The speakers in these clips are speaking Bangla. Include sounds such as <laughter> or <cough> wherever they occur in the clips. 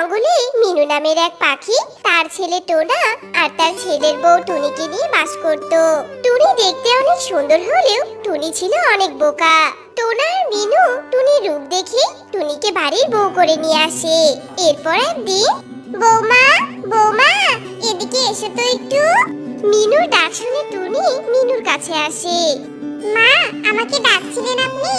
জঙ্গলে মিনু নামের এক পাখি তার ছেলে টোনা আর তার ছেলের বউ টুনিকে নিয়ে বাস করত। টুনি দেখতে অনেক সুন্দর হলেও টুনি ছিল অনেক বোকা। টোনা আর মিনু টুনির রূপ দেখে টুনিকে বাড়ির বউ করে নিয়ে আসে। এরপর একদিন, বৌমা বৌমা, এদিকে এসো তো একটু। মিনুর ডাক শুনে টুনি মিনুর কাছে আসে। মা, আমাকে ডাকছিলেন আপনি?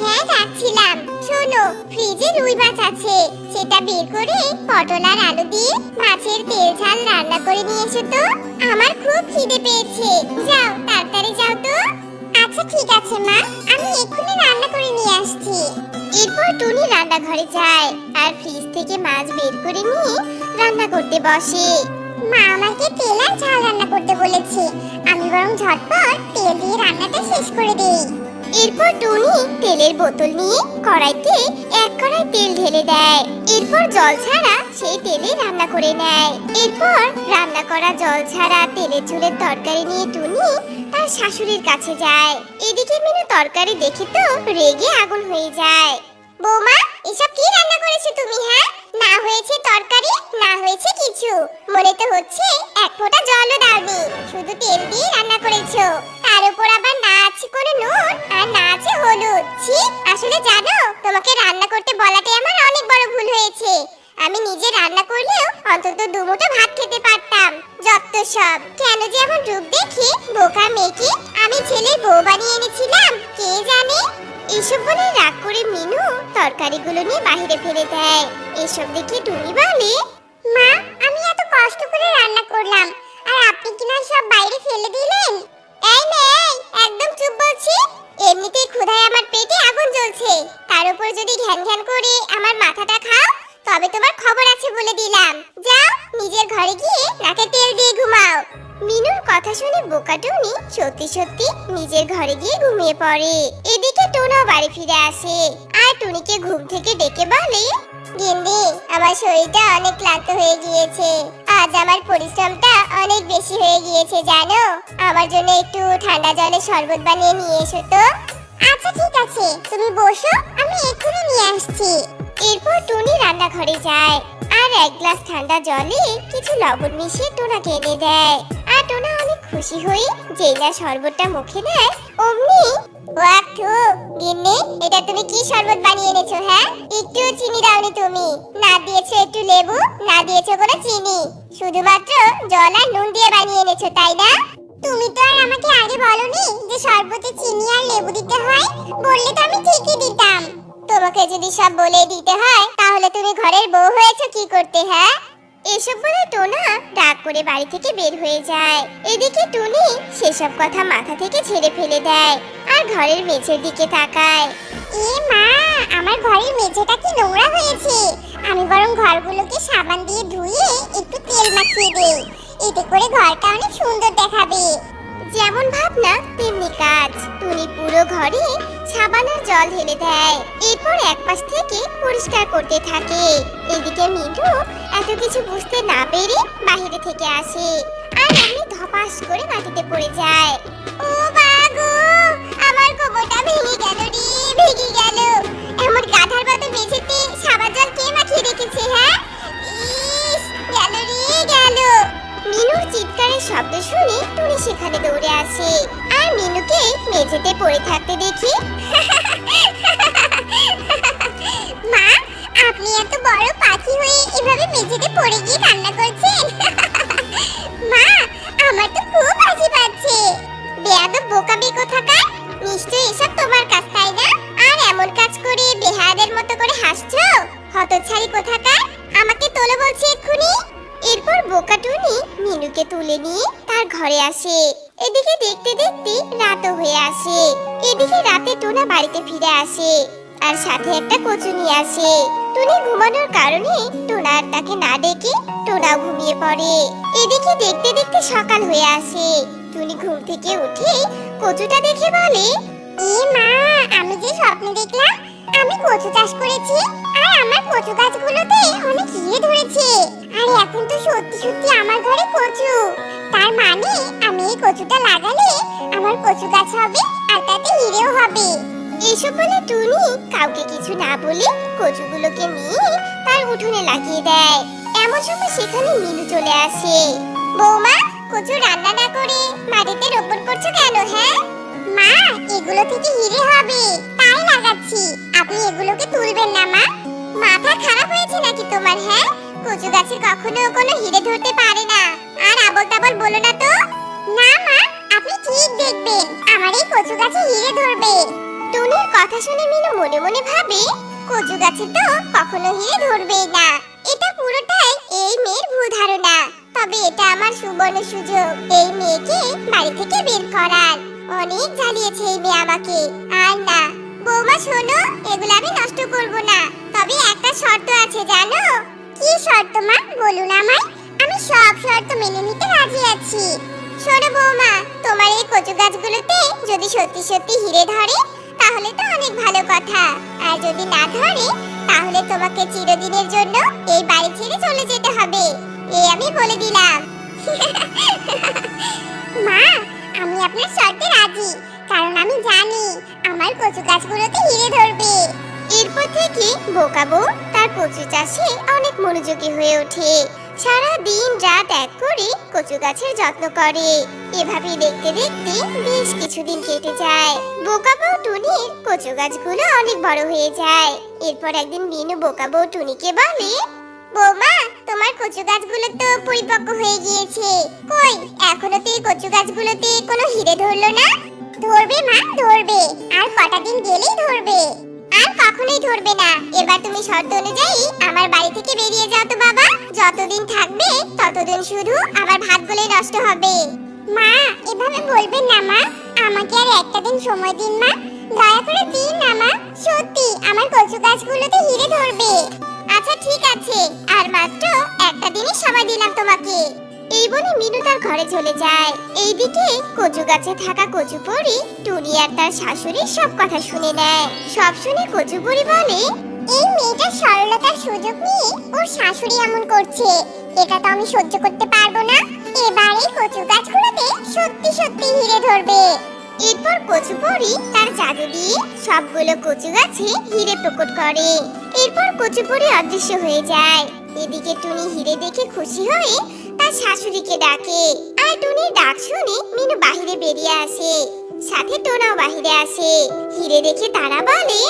হ্যাঁ ডাকছিলাম। শোনো, ফ্রিজে রুই মাছ আছে। সেটা বের করে পটল আর আলু দিয়ে মাছের তেল ঝাল রান্না করে নিয়ে এসো তো? আমার খুব খিদে পেয়েছে। যাও, তাড়াতাড়ি যাও তো। আচ্ছা ঠিক আছে, মা। আমি এক্ষুনি রান্না করে নিয়ে আসছি। এরপর টুনি রান্নাঘরে যায় আর ফ্রিজ থেকে মাছ বের করে নিয়ে রান্না করতে বসে। মা আমাকে তেল আর ঝাল রান্না করতে বলেছে। আমি বরং ঝটপট তেল দিয়ে রান্নাটা শেষ করে দেই। এরপর টুনি তেলের বোতল নিয়ে কড়াইতে এক কড়াই তেল ঢেলে দেয়। এরপর জল ছাড়া সেই তেলে রান্না করে নেয়। এরপর রান্না করা জল ছাড়া তেলের ঝোলের তরকারি নিয়ে টুনি তার শাশুড়ির কাছে যায়। এদিকে মিনু তরকারি দেখে তো রেগে আগুন হয়ে যায়। বৌমা, এসব কি রান্না করেছ তুমি হ্যাঁ? না হয়েছে তরকারি, না হয়েছে কিছু। মনে তো হচ্ছে এক ফোঁটা জলও দাওনি। শুধু তেল দিয়ে রান্না করেছ। তার উপর আবার না আছে কোনো নুন আর না আছে হলুদ। ছি, আসলে জানো, তোমাকে রান্না করতে বলাটাই আমার অনেক বড় ভুল হয়েছে। আমি নিজে রান্না করলেও অন্তত দুমুঠো ভাত খেতে পারতাম। যত সব। কেন যে আমার রূপ দেখে বোকা মেয়েকে আমি ছেলের বউ বানিয়ে এনেছিলাম, কে জানে? এসব বলে রাগ করে মিনু তরকারিগুলো নিয়ে বাহিরে ফেলে দেয়। এসব দেখে টুনি বলে, মা, আমি এত কষ্ট করে রান্না করলাম, আর আপনি কিনা সব বাইরে ফেলে দিলেন? এই মেয়ে, একদম চুপ বলছি। এমনিতেই ক্ষুধায় আমার পেটে আগুন জ্বলছে। তার উপর যদি ঘ্যান ঘ্যান করে আমার মাথাটা খাও তবে তোমার খবর আছে বলে দিলাম। যাও, নিজের ঘরে গিয়ে নাকে তেল দিয়ে ঘুমাও। মিনুর কথা শুনে বোকা টুনি সত্যি সত্যি নিজের ঘরে গিয়ে ঘুমিয়ে পড়ে। এদিকে টোনাও বাড়ি ফিরে আসে। আর টুনিকে ঘুম থেকে ডেকে বলে গিন্দি আমার শরীরটা অনেক ক্লান্ত হয়ে গিয়েছে। আজ আমার পরিশ্রমটা অনেক বেশি হয়ে গিয়েছে, জানো? আমার জন্য একটু ঠান্ডা জলের শরবত বানিয়ে নিয়ে এসো তো। আচ্ছা ঠিক আছে। তুমি বসো, আমি এক্ষুনি নিয়ে আসছি। এরপর টুনি রান্নাঘরে যায়। আর এক গ্লাস ঠান্ডা জলে কিছু লবণ মিশিয়ে টোনাকে এনে দেয়। আর টোনা অনেক খুশি হয়ে যেই না শরবতটা মুখে দেয়, অমনি ওয়াক্টু গিন্নি, এটা তুমি কি শরবত বানিয়ে এনেছো হ্যাঁ? একটু চিনি দাওনি তুমি। না দিয়েছ একটু লেবু, না দিয়েছ কোনো চিনি। শুধুমাত্র জল আর নুন দিয়ে বানিয়ে এনেছো, তাই না? তুমি তো আর আমাকে আগে বলনি যে শরবতে চিনি আর তোমাকে যদি সব বলে দিতে হয়, তাহলে তুমি ঘরের বউ হয়েছো কি করতে হ্যাঁ? এসব বলে টোনা ডাক করে বাড়ি থেকে বের হয়ে যায়। এদিকে টুনি সেসব কথা মাথা থেকে ছেড়ে ফেলে দেয় আর ঘরের মেঝের দিকে তাকায়। এ মা, আমার ঘরের মেঝেটা কি নোংরা হয়েছে? আমি বরং ঘরগুলোকে সাবান দিয়ে ধুয়ে একটু তেল মাখিয়ে দেই। এতে করে ঘরটা অনেক সুন্দর দেখাবে। যেমন ভাবনা, তেমনি কাজ। টুনি পুরো ঘরে সাবান আর জল ঢেলে দেয়। এরপর এক পাশ থেকে পরিষ্কার করতে থাকে। এদিকে মিঠু এত কিছু বুঝতে না পেরে বাইরে থেকে আসে আর অমনি ধপাস করে মাটিতে পড়ে যায়। ও বাগো আমার কোমরটা ভেঙে গেল রে, ভেঙে গেল। এমন গাধার মতো মেঝেতে সাবান জল কে মাখিয়ে রেখেছে হ্যাঁ? মিনুর চিৎকারের শব্দ শুনে টুনি সেখানে দৌড়ে আসে। আর মিনুকে মেঝেতে পড়ে থাকতে দেখি। মা, আপনি এত বড় পাখি হয়ে এভাবে মেঝেতে পড়ে গিয়ে কান্না করছেন। এদিকে দেখতে দেখতে রাতও হয়ে আসে। এদিকে রাতে টোনা বাড়িতে ফিরে আসে আর সাথে একটা কচু নিয়ে আসে। টুনি ঘুমানোর কারণে টোনা আর তাকে না ডেকে টোনাও ঘুমিয়ে পড়ে। এদিকে দেখতে দেখতে সকাল হয়ে আসে। টুনি ঘুম থেকে উঠে কচুটা দেখে বলে, এ মা, আমি যে স্বপ্ন দেখলাম, আমি কচু চাষ করেছি আর আমার কচু গাছগুলোতে অনেক হিরে ধরেছে। আর এখন তো সত্যি সত্যি আমার ঘরে কচু। তার মানে আমি এই কচুটা লাগালে আমার কচু গাছ হবে আর তাতে হিরেও হবে। এসব বলে টুনি কাউকে কিছু না বলে কচুগুলোকে নিয়ে তার উঠোনে লাগিয়ে দেয়। এমন সময় সেখানে মিনু চলে আসে। বৌমা, কচু রান্না না করে মাটিতে রোপণ করছ কেন হ্যাঁ? মা, এগুলো থেকে হিরে হবে, তাই লাগাচ্ছি। আপনি এগুলোকে তুলবেন না, মা। মাথা খারাপ হয়েছে নাকি তোমার হ্যাঁ? কচু গাছে কখনো কোনো হিরে ধরতে পারে না। আর আবল তাবল বলো না তো। না, মা, আপনি ঠিক দেখবেন। আমার এই কচু গাছে হিরে ধরবে। টুনির কথা শুনে মিনু মনে মনে ভাবে, কচু গাছে তো কখনো হিরে ধরবেই না। এটা পুরোটাই এই মেয়ের ভুল ধারণা। তবে এটা আমার সুবর্ণ সুযোগ। এই মেয়েকে বাড়ি থেকে বের করার। অনেক জ্বালিয়েছে এই মেয়ে আমাকে। আর না, বৌমা, শোনো, এগুলো আমি নষ্ট করব না। তবে একটা শর্ত আছে, জানো? কি শর্ত, মা? বলুন আমায়। আমি সব শর্ত মেনে নিতে রাজি আছি। শোনো বৌমা, তোমার এই কচু গাছগুলোতে যদি সত্যি সত্যি হিরে ধরে, তাহলে তো অনেক ভালো কথা। আর যদি না ধরে, তাহলে তোমাকে চিরদিনের জন্য এই বাড়ি ছেড়ে চলে যেতে হবে। এই আমি বলে দিলাম। <laughs> মা, আমি আপনার শর্তে রাজি, কারণ আমি জানি আমার কচু গাছগুলোতে হিরে ধরবে। এরপর থেকে বোকাবো তার কচু চাষে অনেক মনোযোগী হয়ে ওঠে। সারা দিন রাত এক করে কচু গাছের যত্ন করে। এভাবেই দেখতে দেখতে বেশ কিছুদিন কেটে যায়। বোকাবো টুনির কচু গাছগুলো অনেক বড় হয়ে যায়। এরপর একদিন মিনু বোকাবো টুনিকে বলে, বৌমা, তোমার কচু গাছগুলো তো পরিপক্ক হয়ে গিয়েছে। কই, এখনও তো এই কচু গাছগুলোতে কোনো হিরে ধরলো না? ধরবে মা, ধরবে। আর কটা দিন গেলেই ধরবে। আর কখনোই ধরবে না। এবার তুমি শর্ত অনুযায়ী আমার বাড়ি থেকে বেরিয়ে যাও তো বাবা। যতদিন থাকবে, ততদিন শুধু আমার ভাত ভাতগুলো নষ্ট হবে। মা, এভাবে বলবেন না মা। আমাকে আর একটা দিন সময় দিন মা। দয়া করে দিন না মা। সত্যি, আমার কচু গাছগুলোতে হিরে ধরবে। আচ্ছা ঠিক আছে। আর মাত্র একটা দিনই সময় দিলাম তোমাকে। এই বলে মিনু তার ঘরে চলে যায়। এইদিকে কচু গাছে থাকা কচু পরি, টুনি আর তার শাশুড়ি সব কথা শুনে নেয়। সব শুনে কচু পরি বলে, এই মেয়েটার সরলতার সুযোগ নিয়ে ওর শাশুড়ি এমন করছে। এটা তো আমি সহ্য করতে পারব না। এবারে কচু গাছগুলোতে সত্যি সত্যি হিরে ধরবে। এরপর কচু পরি তার জাদু দিয়ে সবগুলো কচু গাছে হিরে প্রকট করে। এরপর কচু পরি অদৃশ্য হয়ে যায়। এদিকে টুনি হিরে দেখে খুশি হয়ে তার শাশুড়িকে ডাকে। আর টুনির ডাক শুনে মিনু বাহিরে বেরিয়ে আসে। সাথে টোনাও বাহিরে আসে। হিরে দেখে তারা বলে,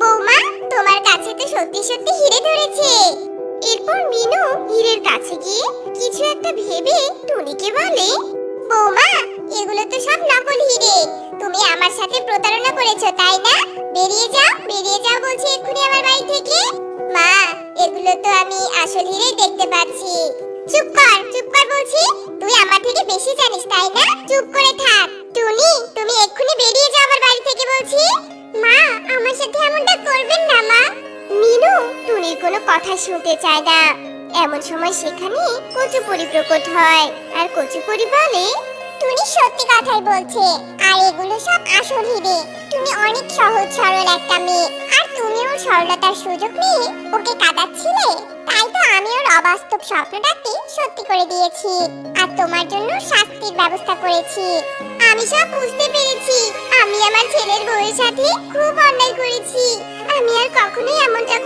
বৌমা, তোমার কাছে তো সত্যি সত্যি হিরে ধরেছে। এরপর মিনু হীরের কাছে গিয়ে কিছু একটা ভেবে টুনিকে বলে, বৌমা, এগুলো তো সব নকল হিরে। তুমি আমার সাথে প্রতারণা করেছ, তাই না? বেরিয়ে যাও বেরিয়ে যাও বলছি এক্ষুনি আমার বাড়ি থেকে। মা, এগুলো তো আমি আসল হিরেই দেখতে পাচ্ছি। চুপ কর চুপ কর বলছি। তুই আমার থেকে বেশি জানিস, তাই না? চুপ করে থাক। টুনি, তুমি এক্ষুনি বেরিয়ে যাও আমার বাড়ি থেকে বলছি। মা, আমার সাথে এমনটা করবেন না, মা। মিনু, টুনির কোনো কথা শুনতে চায় না। এমন সময় সেখানে কচুপরি প্রকট হয়। আর কচুপরি বলে, টুনি সত্যি কথাই বলছে, আর এগুলো সব আসল হিরে। তুমি অনেক সহজ সরল একটা মেয়ে। আর তুমি ওর সরলতার সুযোগ নিয়ে ওকে কাঁদাচ্ছিলে? আমি ওর অবাস্তব স্বপ্নটাকে সত্যি করে দিয়েছি। আর তোমার জন্য শাস্তির ব্যবস্থা করেছি। আমি সব বুঝতে পেরেছি। আমি আমার ছেলের বউয়ের সাথে খুব অন্যায় করেছি। আমি আর কখনোই এমনটা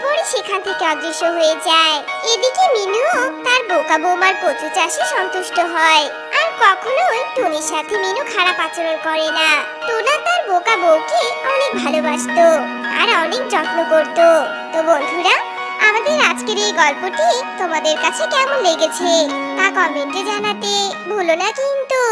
কচুপড়ি সেখান থেকে অদৃশ্য হয়ে যায়। এদিকে মিনু তার বোকা বৌমার কচু চাষে সন্তুষ্ট হয়। আর কখনোই টুনির সাথে মিনু খারাপ আচরণ করে না। টোনা তার বোকা বউকে অনেক ভালোবাসতো আর অনেক যত্ন করত। তো বন্ধুরা, আমাদের আজকের এই গল্পটি তোমাদের কাছে কেমন লেগেছে তা কমেন্টে জানাতে ভুলো না কিন্তু।